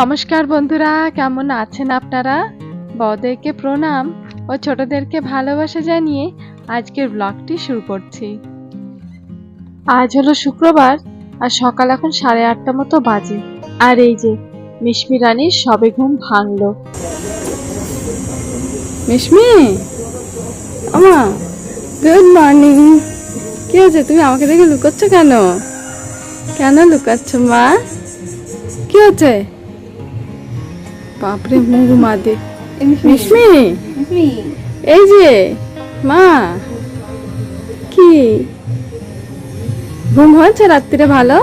নমস্কার বন্ধুরা, কেমন আছেন আপনারা? বড়দেরকে প্রণাম ও ছোটদেরকে ভালোবাসা জানিয়ে আজকের ব্লগটি শুরু করছি। আজ হলো শুক্রবার আর সকাল এখন সাড়ে আটটা মতো বাজে। আর এই যে মিশমি রানীর সবে ঘুম ভাঙলো। মিশমি আমা গুড মর্নিং কি হয়েছে? তুমি আমাকে দেখে লুকোচ্ছ কেন? কেন লুকাচ্ছ মা? কি হচ্ছে? বাপরে মহুমা দে এই যে মা। কি? ঘুম হয়েছে রাত্রিরে ভালো?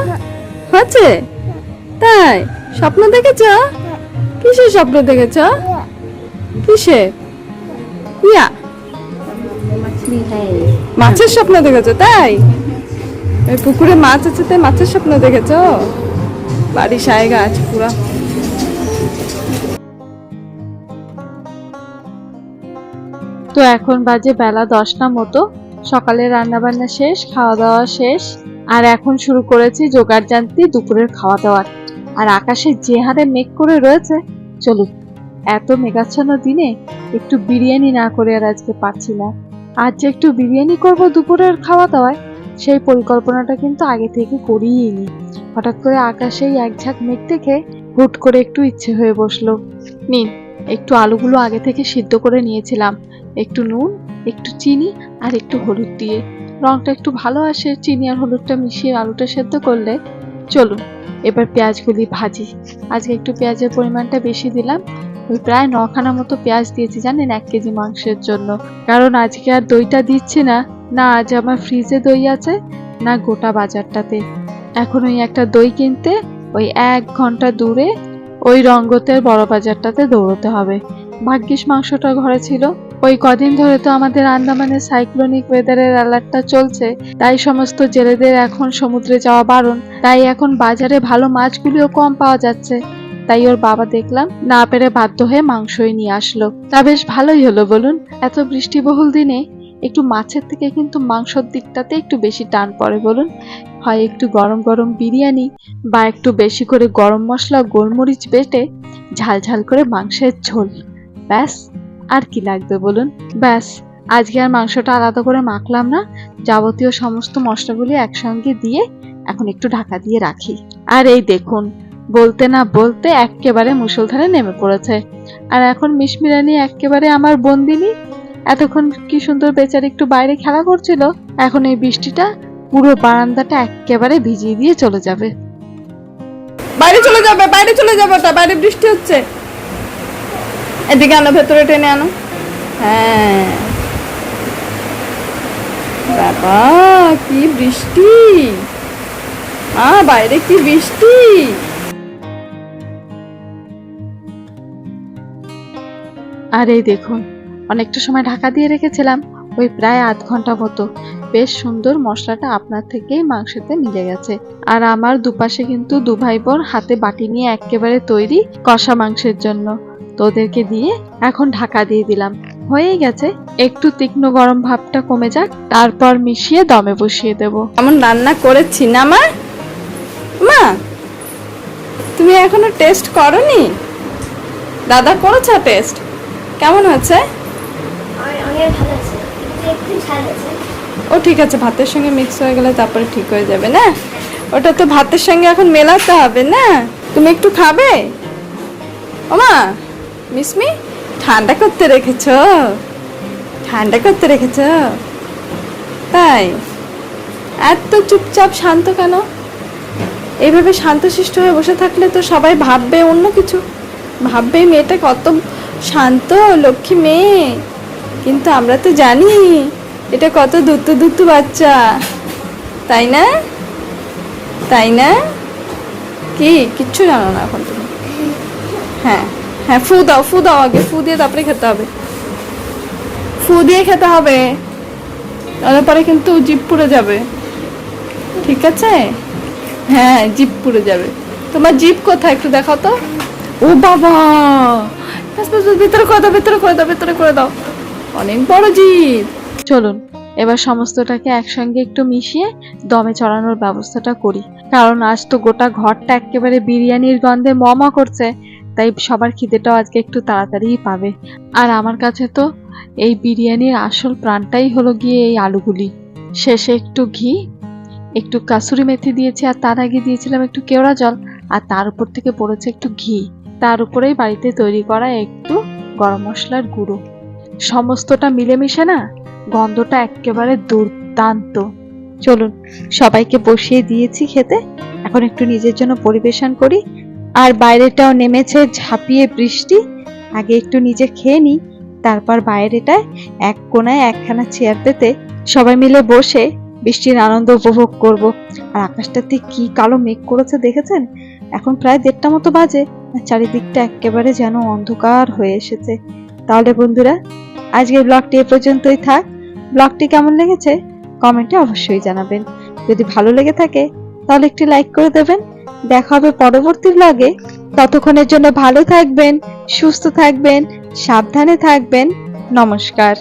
হয়েছে? তাই? স্বপ্ন দেখেছ? কিসের স্বপ্ন দেখেছ? কিসে? ইয়া। মাছের স্বপ্ন দেখেছ তাই? পুকুরে মাছ আছে তাই মাছের স্বপ্ন দেখেছ? বাড়ি সায়গা আছে পুরা। তো এখন বাজে বেলা দশটা মতো। সকালে রান্না বান্না শেষ খাওয়া দাওয়া শেষ। আর এখন শুরু করেছি জোগাড় জানতি দুপুরের খাওয়া দাওয়ার। আর আকাশে যে হারে মেঘ করে রয়েছে, চলুন। এত মেঘাচ্ছন্ন দিনে একটু বিরিয়ানি না করে আর আজকে পাচ্ছি না। আজ যে একটু বিরিয়ানি করব দুপুরের খাওয়া দাওয়ায়, সেই পরিকল্পনাটা কিন্তু আগে থেকে করিই নি। হঠাৎ করে আকাশেই এক ঝাঁক মেঘ দেখে হুট করে একটু ইচ্ছে হয়ে বসল। নিন, একটু আলুগুলো আগে থেকে সিদ্ধ করে নিয়েছিলাম। একটু নুন, একটু চিনি আর একটু হলুদ দিয়ে। রংটা একটু ভালো আসে, চিনি আর হলুদটা মিশিয়ে আলুটা সেদ্ধ করলে। চলুন, এবার পেঁয়াজগুলি ভাজি। আজকে একটু পেঁয়াজের পরিমাণটা বেশি দিলাম। ওই প্রায় নখানা মতো পেঁয়াজ দিয়েছি জানেন, এক কেজি মাংসের জন্য। কারণ আজকে আর দইটা দিচ্ছি না না আজ আমার ফ্রিজে দই আছে, না গোটা বাজারটাতে। এখন ওই একটা দই কিনতে ওই এক ঘণ্টা দূরে ওই রঙ্গতের বড় বাজারটাতে দৌড়তে হবে। ভাগ্যিস মাংসটা ঘরে ছিল। ওই কদিন ধরে তো আমাদের আন্দামানে সাইক্লোনিক ওয়েদারের অ্যালার্টটা চলছে, তাই সমস্ত জেলেদের এখন সমুদ্রে যাওয়া বারণ, তাই এখন বাজারে ভালো মাছগুলিও কম পাওয়া যাচ্ছে। তাই ওর বাবা দেখলাম, না পেরে বাধ্য হয়ে মাংসই নিয়ে আসলো। তা বেশ ভালোই হলো বলুন, এত বৃষ্টিবহুল দিনে একটু মাছের থেকে কিন্তু মাংসর দিকটাতে একটু বেশি টান পড়ে বলুন। হয় একটু গরম গরম বিরিয়ানি বা একটু বেশি করে গরম মশলা গোলমরিচ বেটে ঝাল ঝাল করে মাংসের ঝোল। ব্যাস। আর কি লাগবে বলুন? ব্যাস, আজকে আর মাংসটা আলাদা করে মাখলাম না, যাবতীয় সমস্ত মশলাগুলি একসঙ্গে দিয়ে এখন একটু ঢাকা দিয়ে রাখি। আর এই দেখুন, বলতে না বলতে একেবারে মুষলধারে নেমে পড়েছে। আর এখন মিশমিরানি একেবারে আমার বন্দিনী। এতক্ষণ কি সুন্দর বেচারি একটু বাইরে খেলা করছিল, এখন এই বৃষ্টিটা পুরো বারান্দাটা একেবারে ভিজিয়ে দিয়ে চলে যাবে। বাইরে চলে যাবে, বাইরে চলে যাবে বাইরে বৃষ্টি হচ্ছে। এদিকে আনো ভেতরে টেনে আনো। হ্যাঁ। বাবা, কি বৃষ্টি। আ, বাইরে কি বৃষ্টি। আর এই দেখুন, অনেকটা সময় ঢাকা দিয়ে রেখেছিলাম, ওই প্রায় আধ ঘণ্টা মতো। বেশ সুন্দর মশলাটা আপনার থেকেই মাংসতে মিলে গেছে। আর আমার দুপাশে কিন্তু দু ভাই বোন হাতে বাটি নিয়ে একেবারে তৈরি কষা মাংসের জন্য। তোদেরকে দিয়ে এখন ঢাকা দিয়ে দিলাম। হয়ে গেছে। একটু তীক্ষ্ণ গরম ভাবটা কমে যাক তারপর মিশিয়ে দমে বসিয়ে দেব। এমন রান্না করেছি না মা? মা তুমি এখনও টেস্ট করনি? দাদা করেছ টেস্ট কেমন হয়েছে? ও ঠিক আছে ভাতের সঙ্গে মিক্স হয়ে গেলে তারপরে ঠিক হয়ে যাবে না? ওটা তো ভাতের সঙ্গে এখন মেলাতে হবে না? তুমি একটু খাবে? ওমা মিসমি ঠান্ডা করতে রেখেছ? ঠান্ডা করতে রেখেছ? তাই? এত চুপচাপ শান্ত কেন? এইভাবে শান্তশিষ্ট হয়ে বসে থাকলে তো সবাই ভাববে অন্য কিছু। ভাববে মেয়েটা কত শান্ত, লক্ষ্মী মেয়ে। কিন্তু আমরা তো জানি, এটা কত দুত্তু দুত্তু বাচ্চা। তাই না? তাই না? কি? কিচ্ছু জানো না এখন তুমি। হ্যাঁ। হ্যাঁ ফু দাও ফু দাও আগে, ফু দিয়ে তারপরে খেতে হবে। ফু দিয়ে খেতে হবে। তাহলে পরে কিন্তু জিপ পুড়ে যাবে। ঠিক আছে? হ্যাঁ জিপ পুড়ে যাবে। তোমার জিপ কোথায় একটু দেখাও তো। ও বাবা! ভিতরে করে দাও, ভিতরে করে দাও, ভিতরে করে দাও। অনেক বড় জিপ চলুন, এবার সমস্তটাকে একসঙ্গে একটু মিশিয়ে দমে চড়ানোর ব্যবস্থাটা করি। কারণ আজ তো গোটা ঘরটা একেবারে বিরিয়ানির গন্ধে মমা করছে। তাই সবার খিদেটাও আজকে একটু তাড়াতাড়িই পাবে। আর আমার কাছে তো এই বিরিয়ানির আসল প্রাণটাই হলো গিয়ে এই আলুগুলি। শেষে একটু ঘি, একটু কাসুরি মেথি দিয়েছি আর তার আগে দিয়েছিলাম একটু কেওড়া জল আর তার উপর থেকে পড়েছে একটু ঘি। তার উপরেই বাড়িতে তৈরি করা একটু গরম মশলার গুঁড়ো। সমস্তটা মিলেমিশে না গন্ধটা একেবারে দুর্দান্ত। চলুন, সবাইকে বসিয়ে দিয়েছি খেতে। এখন একটু নিজের জন্য পরিবেশন করি। আর বাইরেটাও নেমেছে ঝাঁপিয়ে বৃষ্টি। আগে একটু নিজে খেয়ে নিই, তারপর বাইরেটায় এক কোনায় একখানা চেয়ার পেতে সবাই মিলে বসে বৃষ্টির আনন্দ উপভোগ করব। আর আকাশটাতে কি কালো মেঘ করেছে দেখেছেন? এখন প্রায় দেড়টা মতো বাজে চারিদিকটা একেবারে যেন অন্ধকার হয়ে এসেছে। তাহলে বন্ধুরা, আজকের ব্লগটি এ পর্যন্তই থাক। ব্লগটি কেমন লেগেছে? কমেন্টে অবশ্যই জানাবেন। যদি ভালো লেগে থাকে, তাহলে একটি লাইক করে দেবেন। দেখা হবে পরবর্তী ব্লগে ততক্ষণের জন্য ভালো থাকবেন সুস্থ থাকবেন সাবধানে থাকবেন। নমস্কার।